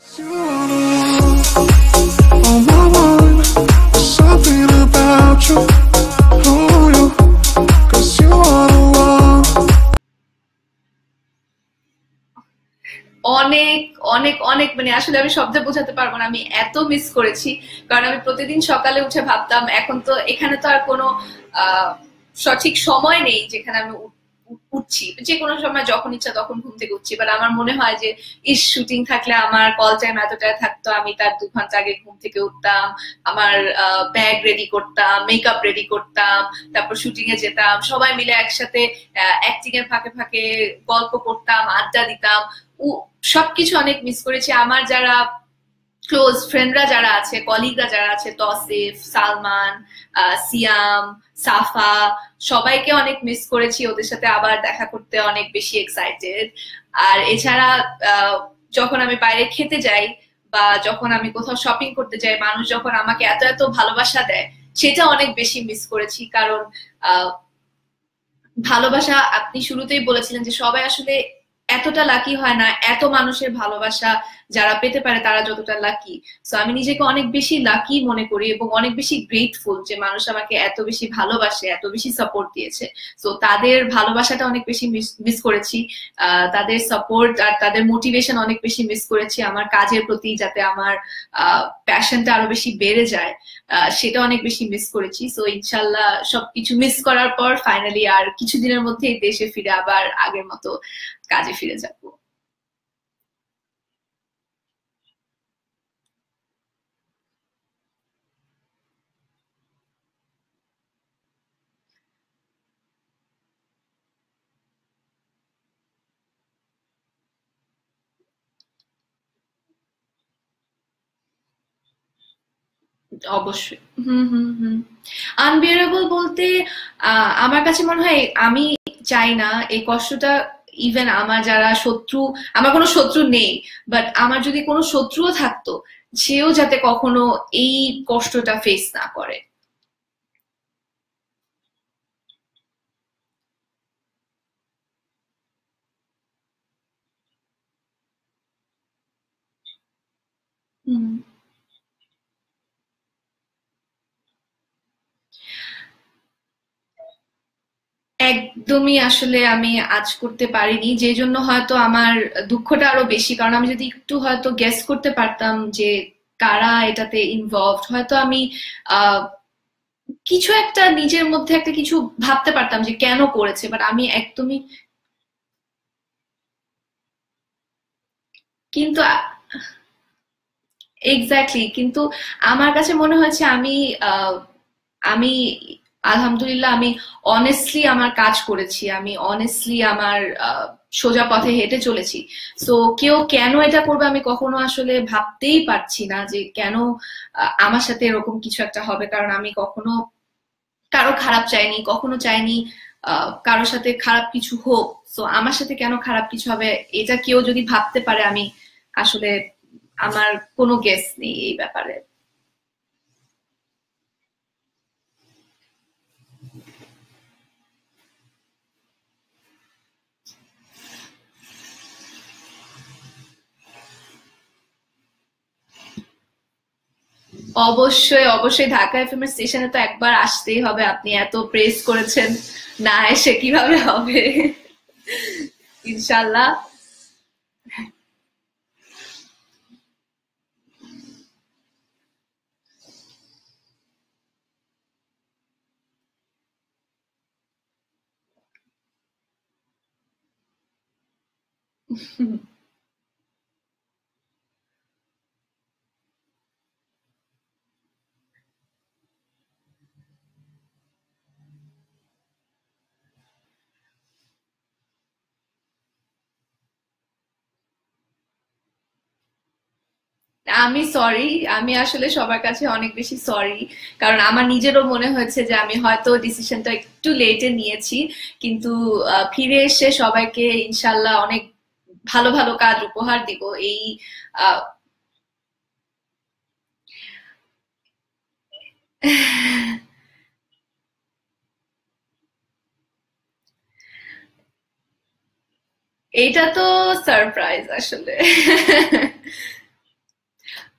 অনেক অনেক অনেক মানে আসলে আমি শব্দে বোঝাতে পারব না, আমি এত মিস করেছি। কারণ আমি প্রতিদিন সকালে উঠে ভাবতাম, এখন তো এখানে তো আর কোনো সঠিক সময় নেই যেখানে আমি উঠছি। যে কোনো সময় যখন ইচ্ছা তখন ঘুম থেকে উঠছি। বাট আমার মনে হয় যে, ইস শুটিং থাকলে আমার কল টাইম এতটাই থাকতো, আমি তার দু ঘণ্টা আগে ঘুম থেকে উঠতাম, আমার ব্যাগ রেডি করতাম মেকআপ রেডি করতাম, তারপর শুটিং এ যেতাম, সবাই মিলে একসাথে অ্যাক্টিং এর ফাঁকে ফাঁকে গল্প করতাম, আড্ডা দিতাম। সবকিছু অনেক মিস করেছি। আমার যারা ক্লোজ ফ্রেন্ডরা যারা আছে কলিগরা যারা আছে তসিফ সালমান সিয়াম সাফা সবাইকে অনেক মিস করেছি। ওদের সাথে আবার দেখা করতে অনেক বেশি এক্সাইটেড আর এছাড়া যখন আমি বাইরে খেতে যাই বা যখন আমি কোথাও শপিং করতে যাই, মানুষ যখন আমাকে এত এত ভালোবাসা দেয়, সেটা অনেক বেশি মিস করেছি। কারণ ভালোবাসা আপনি শুরুতেই বলেছিলেন যে সবাই আসলে এতটা লাকি হয় না, এত মানুষের ভালোবাসা যারা পেতে পারে তারা যতটা লাকি সো আমি নিজেকে অনেক বেশি লাকি মনে করি এবং অনেক বেশি গ্রেটফুল যে মানুষ আমাকে এত বেশি ভালোবাসে, এত বেশি সাপোর্ট দিয়েছে। সো তাদের ভালোবাসাটা অনেক বেশি মিস করেছি। তাদের সাপোর্ট আর তাদের মোটিভেশন অনেক বেশি মিস করেছি আমার কাজের প্রতি যাতে আমার প্যাশনটা আরও বেশি বেড়ে যায় সেটা অনেক বেশি মিস করেছি। সো ইনশাল্লাহ সবকিছু মিস করার পর ফাইনালি আর কিছুদিনের মধ্যেই দেশে ফিরে আবার আগের মতো কাজে ফিরে যাব। অবশ্যই। হুম হুম হুম। আনবিয়ারেবল বলতে আমার কাছে মনে হয় আমি চাই না, এই কষ্টটা ইভেন আমার যারা শত্রু, আমার কোনো শত্রু নেই বাট আমার যদি কোনো শত্রুও থাকতো, সেও যাতে কখনো এই কষ্টটা ফেস না করে। হুম। একদমই আসলে আমি আজ করতে পারিনি যে জন্য হয়তো আমার দুঃখটা আরও বেশি। কারণ আমি যদি একটু হয়তো গেস করতে পারতাম যে কারা এটাতে ইনভলভড হয়তো আমি কিছু একটা নিজের মধ্যে একটা কিছু ভাবতে পারতাম যে কেন করেছে বাট আমি একদমই কিন্তু এক্স্যাক্টলি কিন্তু আমার কাছে মনে হয়েছে আমি আমি আলহামদুলিল্লাহ, আমি অনেস্টলি আমার কাজ করেছি, আমি অনেস্টলি আমার সোজা পথে হেঁটে চলেছি। সো কেউ কেন এটা করবে আমি কখনো আসলে ভাবতেই পারছি না যে কেন আমার সাথে এরকম কিছু একটা হবে, কারণ আমি কখনো কারও খারাপ চাইনি, কখনো চাইনি কারোর সাথে খারাপ কিছু হোক। সো আমার সাথে কেন খারাপ কিছু হবে, এটা কেউ যদি ভাবতে পারে, আমি আসলে আমার কোনো গেস নেই এই ব্যাপারে। অবশ্যই অবশ্যই ঢাকা এফএম এর স্টেশনে তো একবার আসতেই হবে। আপনি এত প্রেস করেছেন, না এসে কীভাবে হবে? ইনশাল্লাহ। আমি সরি আমি আসলে সবার কাছে অনেক বেশি সরি কারণ আমার নিজেরও মনে হয়েছে যে আমি হয়তো ডিসিশনটা একটু লেটে নিয়েছি, কিন্তু ফিরে এসে সবাইকে ইনশাল্লাহ অনেক ভালো ভালো কাজ উপহার দিব এই এইটা তো সারপ্রাইজ আসলে।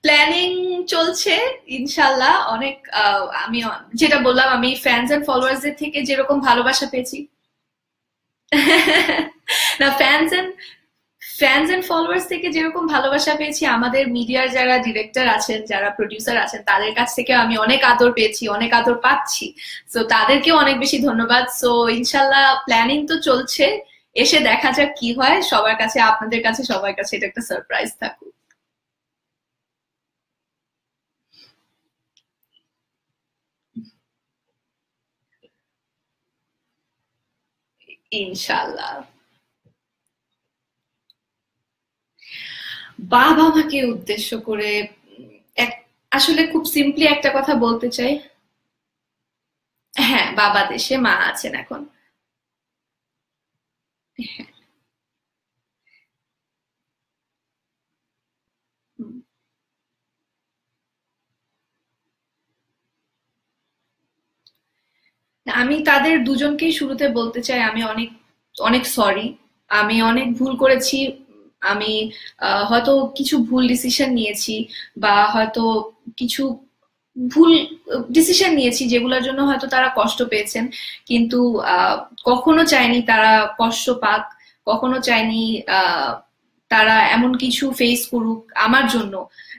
প্ল্যানিং চলছে, ইনশাল্লাহ। অনেক আমি, যেটা বললাম, আমি ফ্যান্স এন্ড ফলোয়ার্সদের থেকে যেরকম ভালোবাসা পেয়েছি। না fans and fans and followers থেকে যেরকম ভালোবাসা পেয়েছি, আমাদের মিডিয়ার যারা ডিরেক্টর আছেন, যারা প্রডিউসার আছেন, তাদের কাছ থেকে আমি অনেক আদর পেয়েছি, অনেক আদর পাচ্ছি। সো তাদেরকেও অনেক বেশি ধন্যবাদ। সো ইনশাল্লাহ প্ল্যানিং তো চলছে। এসে দেখা যাক কি হয়। সবার কাছে, আপনাদের কাছে, সবার কাছে এটা একটা সারপ্রাইজ থাকুক। ইনশাল্লাহ বাবা মাকে উদ্দেশ্য করে এক, আসলে খুব সিম্পলি একটা কথা বলতে চাই। হ্যাঁ বাবা দেশে মা আছেন এখন। হুম। আমি তাদের দুজনকেই শুরুতে বলতে চাই আমি অনেক অনেক সরি আমি অনেক ভুল করেছি আমি হয়তো কিছু ভুল ডিসিশন নিয়েছি বা হয়তো কিছু ভুল ডিসিশন নিয়েছি যেগুলোর জন্য হয়তো তারা কষ্ট পেয়েছেন কিন্তু কখনো চাইনি তারা কষ্ট পাক কখনো আহ, তারা এমন কিছু ফেস করুক আমার জন্য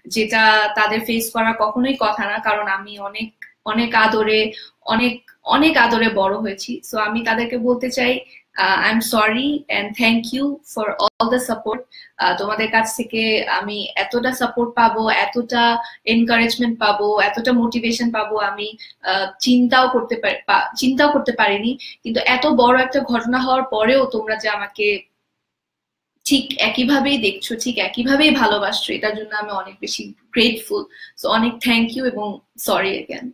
যেটা তাদের ফেস করা কখনোই কথা না কারণ আমি অনেক অনেক আদরে অনেক অনেক আদরে বড় হয়েছি। সো আমি তাদেরকে বলতে চাই I am sorry and thank you for all the support তোমাদের কাছ থেকে আমি এতটা সাপোর্ট পাবো, এতটা এনকারেজমেন্ট পাবো, এতটা মোটিভেশন পাবো আমি চিন্তাও করতে চিন্তাও করতে পারিনি। কিন্তু এত বড় একটা ঘটনা হওয়ার পরেও তোমরা যে আমাকে ঠিক একইভাবেই দেখছ, ঠিক একইভাবেই ভালোবাসছো, এটার জন্য আমি অনেক বেশি গ্রেটফুল সো অনেক থ্যাংক ইউ এবং সরি এগেন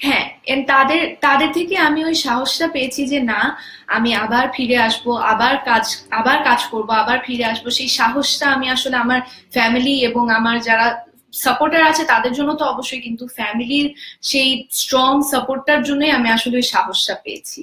হ্যাঁ তাদের তাদের থেকে আমি ওই সাহসটা পেয়েছি যে না, আমি আবার ফিরে আসব, আবার কাজ আবার কাজ করব, আবার ফিরে আসব। সেই সাহসটা আমি আসলে আমার ফ্যামিলি এবং আমার যারা সাপোর্টার আছে তাদের জন্য তো অবশ্যই, কিন্তু ফ্যামিলির সেই স্ট্রং সাপোর্টটার জন্যই আমি আসলে ওই সাহসটা পেয়েছি।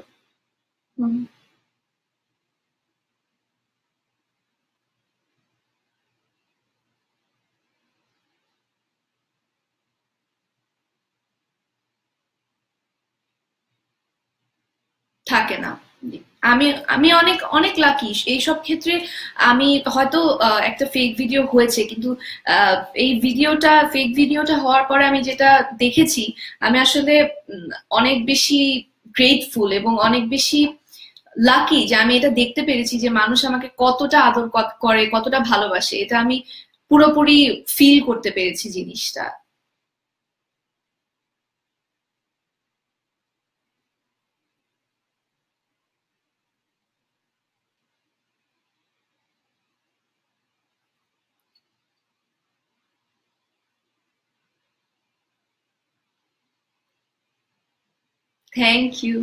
One. হুম। থাকে না আমি আমি অনেক অনেক লাকি এইসব ক্ষেত্রে আমি হয়তো একটা ফেক ভিডিও হয়েছে, কিন্তু এই ভিডিওটা ফেক ভিডিওটা হওয়ার পরে আমি যেটা দেখেছি, আমি আসলে অনেক বেশি গ্রেটফুল এবং অনেক বেশি লাকি যে আমি এটা দেখতে পেরেছি যে মানুষ আমাকে কতটা আদর করে, কতটা ভালোবাসে। এটা আমি পুরোপুরি ফিল করতে পেরেছি জিনিসটা। থ্যাংক ইউ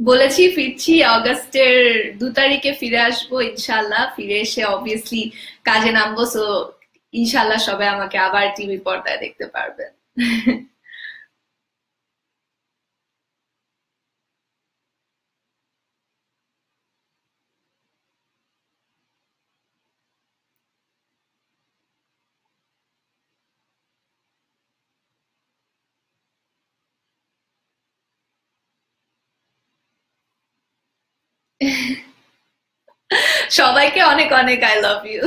বলেছি, ফিরছি অগস্টের দু তারিখে ফিরে আসব ইনশাল্লাহ। ফিরে এসে অবভিয়াসলি কাজে নামবো সো ইনশাল্লাহ সবাই আমাকে আবার টিভি পর্দায় দেখতে পারবেন। সবাইকে অনেক অনেক আই লাভ ইউ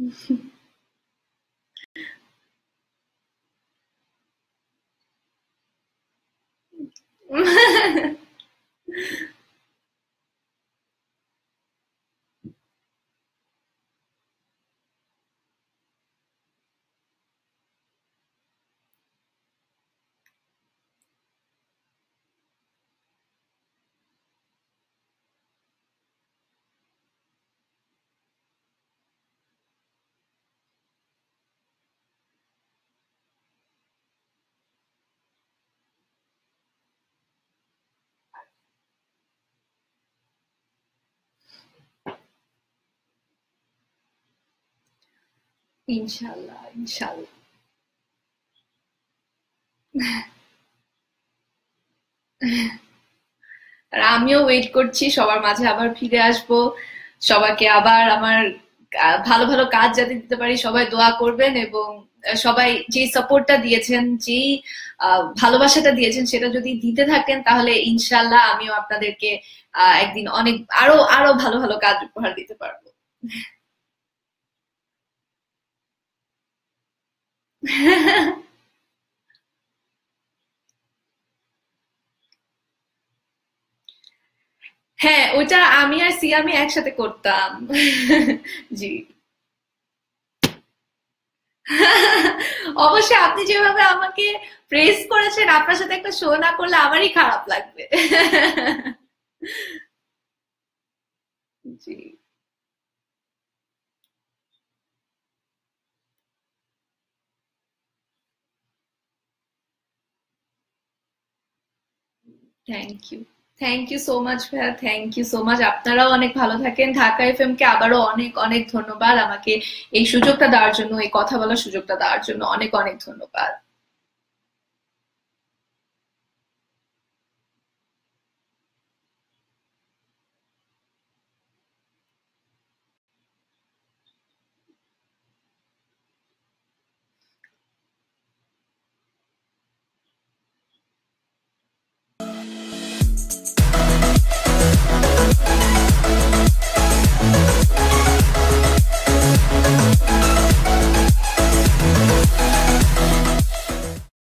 嗯味。ইনশাল্লাহ ইনশাল্লাহ। আর আমিও ওয়েট করছি সবার মাঝে আবার ফিরে আসব। সবাইকে আবার আমার ভালো ভালো কাজ যাতে দিতে পারি সবাই দোয়া করবেন এবং সবাই যে সাপোর্টটা দিয়েছেন আহ, ভালোবাসাটা দিয়েছেন সেটা যদি দিতে থাকেন তাহলে ইনশাল্লাহ আমিও আপনাদেরকে একদিন অনেক আরও আরও ভালো ভালো কাজ উপহার দিতে পারব। হ্যাঁ ওটা আমি আর সিয়ামি একসাথে করতাম। জি। অবশ্যই আপনি যেভাবে আমাকে প্রেস করেছেন, আপনার সাথে একটা শো না করলে আমারই খারাপ লাগবে। জি। Thank you thank you so much ভাইয়া। থ্যাংক ইউ সো মাচ আপনারাও অনেক ভালো থাকেন। ঢাকা এফ এম কে আবারও অনেক অনেক ধন্যবাদ। আমাকে এই সুযোগটা দেওয়ার জন্য, এই কথা বলার সুযোগটা দেওয়ার জন্য অনেক অনেক ধন্যবাদ।